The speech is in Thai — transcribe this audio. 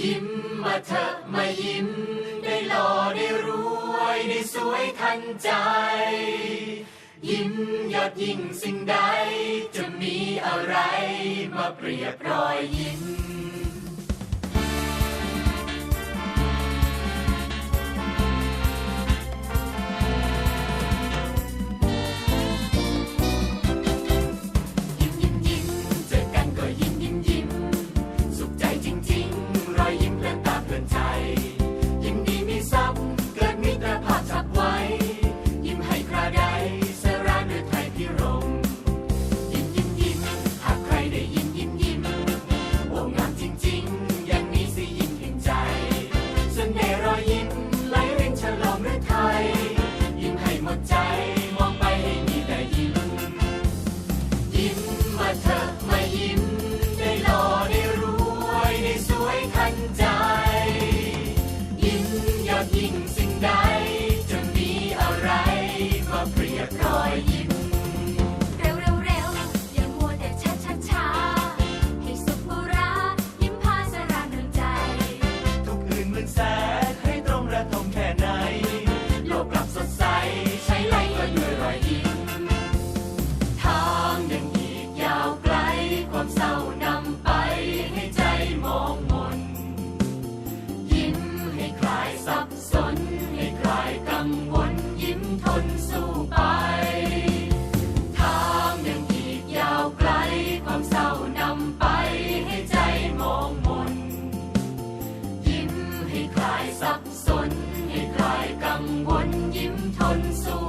ยิ้มมาเถอะมายิ้ม ได้หล่อได้รวยได้สวยทันใจ ยิ้มยอดยิ่งสิ่งใด จะมีอะไรมาเปรียบรอยยิ้ม เสน่ห์รอยยิ้มไหลเรียงฉลองฤทัยยิ้มให้หมดใจ มองไปให้มีแต่ยิ้ม ยิ้มมาเถอะมายิ้ม ได้หล่อได้รวย ได้สวยทันใจ ยิ้มยอดยิ่งสิ ความเศร้านำไปให้ใจมองมน ยิ้มให้คลายสับสน ให้คลายกังวล ยิ้มทนสู้ไป ทางยังอีกยาวไกล ความเศร้านำไปให้ใจมองมน ยิ้มให้คลายสับสน ให้คลายกังวล ยิ้มทนสู้